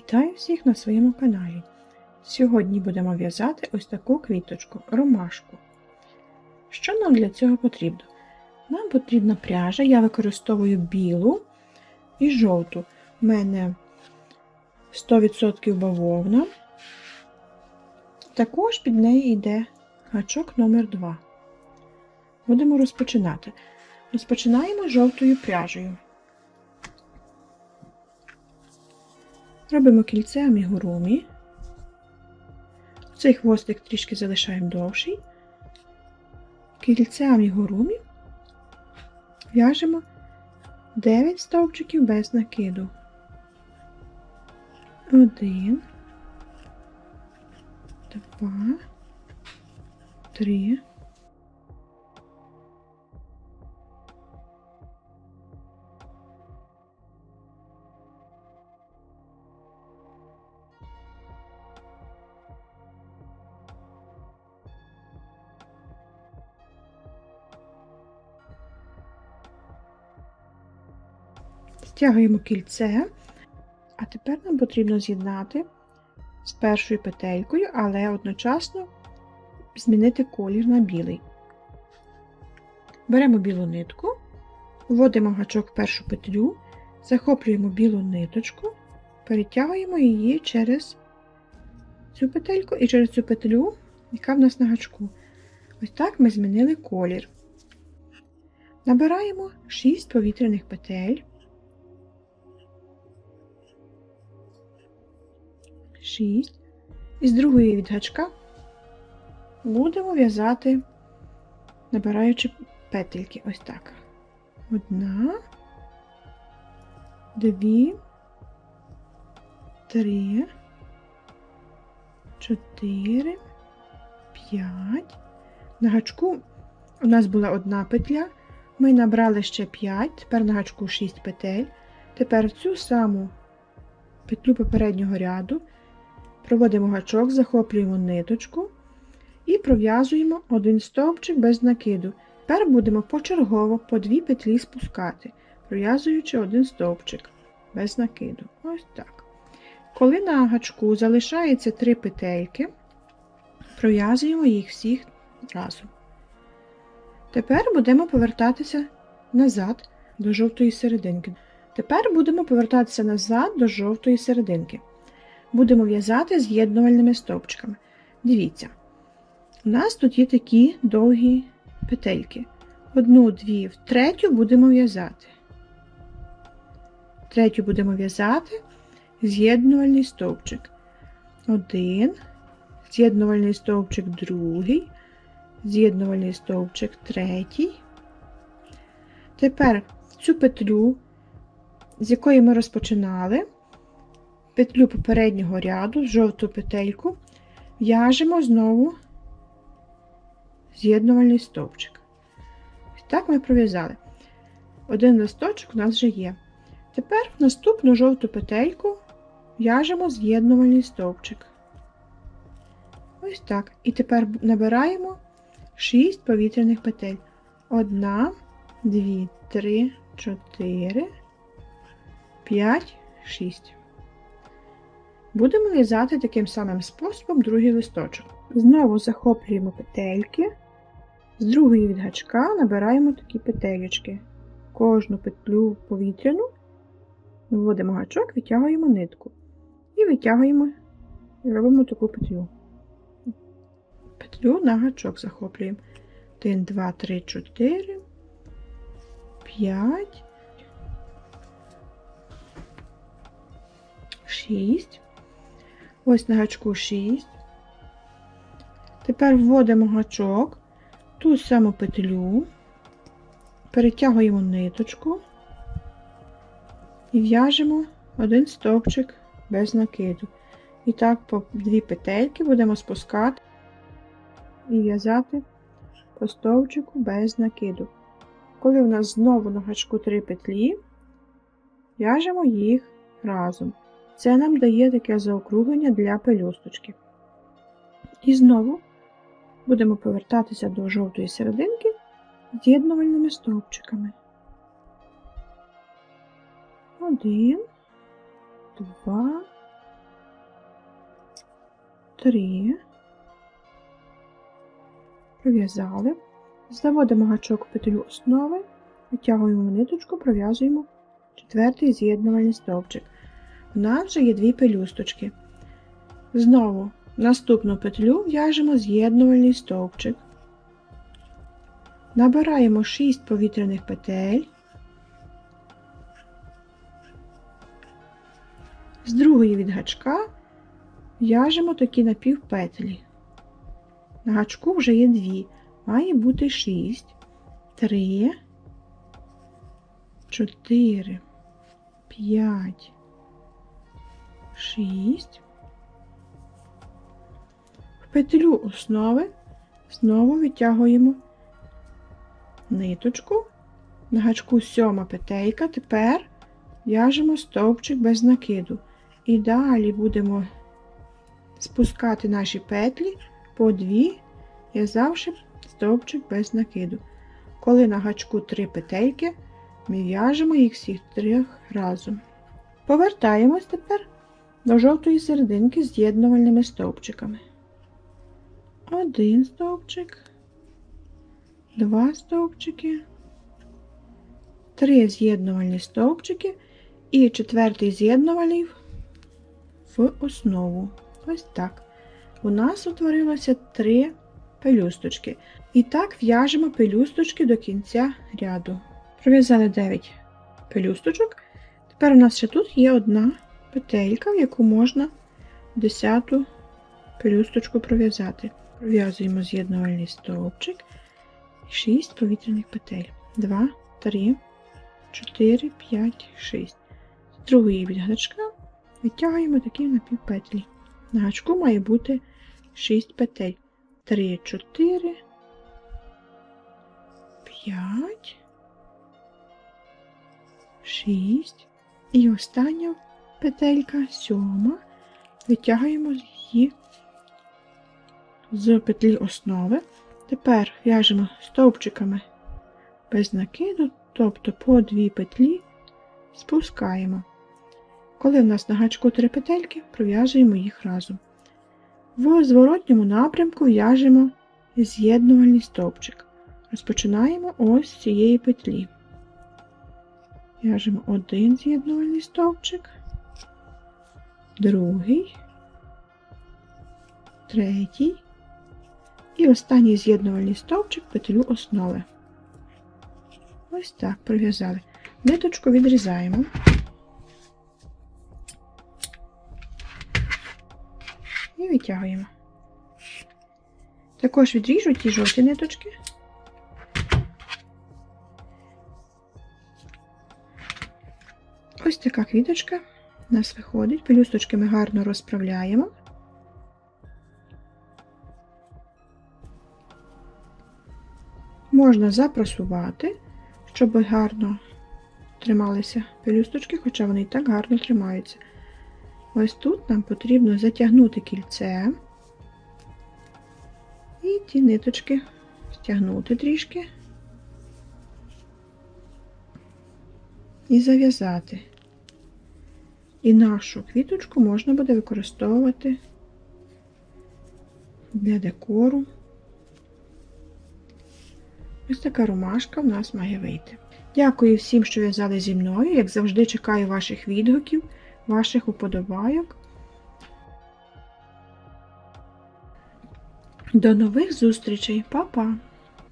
Вітаю всіх на своєму каналі. Сьогодні будемо в'язати ось таку квіточку ромашку. Що нам для цього потрібно? Нам потрібна пряжа, я використовую білу і жовту. У мене 100% бавовна. Також під неї йде гачок номер 2 Будемо розпочинати. Розпочинаємо жовтою пряжею. Робимо кільце амігурумі. Цей хвостик трішки залишаємо довший. Кільце амігурумі в'яжемо 9 стовпчиків без накиду. Один, два, три, Стягуємо кільце, а тепер нам потрібно з'єднати з першою петелькою, але одночасно змінити колір на білий. Беремо білу нитку, вводимо гачок в першу петлю, захоплюємо білу ниточку, перетягуємо її через цю петельку і через цю петлю, яка в нас на гачку. Ось так ми змінили колір. Набираємо 6 повітряних петель. 6. І з другої від гачка будемо в'язати, набираючи петельки. Ось так. Одна, дві, три, чотири, п'ять. На гачку у нас була одна петля. Ми набрали ще 5, тепер на гачку 6 петель. Тепер цю саму петлю попереднього ряду Проводимо гачок, захоплюємо ниточку і пров'язуємо один стовпчик без накиду. Тепер будемо почергово по дві петлі спускати, пров'язуючи один стовпчик без накиду. Ось так. Коли на гачку залишається три петельки, пров'язуємо їх всіх разом. Тепер будемо повертатися назад до жовтої серединки. Тепер будемо повертатися назад до жовтої серединки будемо в'язати з'єднувальними стовпчиками. Дивіться, у нас тут є такі довгі петельки. Одну, дві, в третю будемо в'язати. Третю будемо в'язати з'єднувальний стовпчик. Один, з'єднувальний стовпчик другий, з'єднувальний стовпчик третій. Тепер цю петлю, з якої ми розпочинали, петлю попереднього ряду, жовту петельку, в'яжемо знову з'єднувальний стовпчик. Так ми пров'язали. Один листочок у нас вже є. Тепер в наступну жовту петельку в'яжемо з'єднувальний стовпчик. Ось так. І тепер набираємо 6 повітряних петель. Одна, дві, три, чотири, п'ять, шість. Будемо в'язати таким самим способом другий листочок. Знову захоплюємо петельки, з другої від гачка набираємо такі петелечки. Кожну петлю повітряну, вводимо гачок, витягуємо нитку. І витягуємо робимо таку петлю. Петлю на гачок захоплюємо. 1, 2, 3, 4, 5, 6. Ось на гачку 6. Тепер вводимо гачок, ту саму петлю, перетягуємо ниточку і в'яжемо один стовпчик без накиду. І так по дві петельки будемо спускати і в'язати по стовпчику без накиду. Коли у нас знову на гачку три петлі, в'яжемо їх разом. Це нам дає таке заокруглення для пелюсточки. І знову будемо повертатися до жовтої серединки з'єднувальними стовпчиками. Один, два, три. Пров'язали. Заводимо гачок в петлю основи, витягуємо ниточку, пров'язуємо четвертий з'єднувальний стовпчик. У нас вже є дві пелюсточки. Знову наступну петлю в'яжемо з'єднувальний стовпчик. Набираємо 6 повітряних петель. З другої від гачка в'яжемо такі напівпетлі. На гачку вже є дві. Має бути 6, 3, 4, 5, 6. В петлю основи знову витягуємо ниточку. На гачку сьома петелька. Тепер в'яжемо стовпчик без накиду. І далі будемо спускати наші петлі по дві, в'язавши стовпчик без накиду. Коли на гачку три петельки, ми в'яжемо їх всіх трьох разом. Повертаємось тепер до жовтої серединки з з'єднувальними стовпчиками. Один стовпчик, два стовпчики, три з'єднувальні стовпчики і четвертий з'єднувальний в основу. Ось так. У нас утворилося три пелюсточки. І так в'яжемо пелюсточки до кінця ряду. Пров'язали 9 пелюсточок. Тепер у нас ще тут є одна петелька, в яку можна 10 пелюсточку пров'язати. Пров'язуємо з'єднувальний стовпчик. 6 повітряних петель. 2, 3, 4, 5, 6. З другої від гачка витягуємо такі напівпетлі. На гачку має бути 6 петель. 3, 4, 5, 6. І остання петелька, сьома. Витягуємо її з петлі основи. Тепер в'яжемо стовпчиками без накиду, тобто по дві петлі спускаємо. Коли в нас на гачку три петельки, пров'язуємо їх разом. В зворотньому напрямку в'яжемо з'єднувальний стовпчик. Розпочинаємо ось з цієї петлі. В'яжемо один з'єднувальний стовпчик, другий, третій і останній з'єднувальний стовпчик петлю основи. Ось так пров'язали. Ниточку відрізаємо. І витягуємо. Також відріжу ті жовті ниточки. Ось така квіточка нас виходить. Пелюсточки ми гарно розправляємо. Можна запрасувати, щоб гарно трималися пелюсточки, хоча вони і так гарно тримаються. Ось тут нам потрібно затягнути кільце і ті ниточки стягнути трішки і зав'язати. І нашу квіточку можна буде використовувати для декору. Ось така ромашка в нас має вийти. Дякую всім, що в'язали зі мною. Як завжди, чекаю ваших відгуків, ваших уподобайок. До нових зустрічей, Па-па!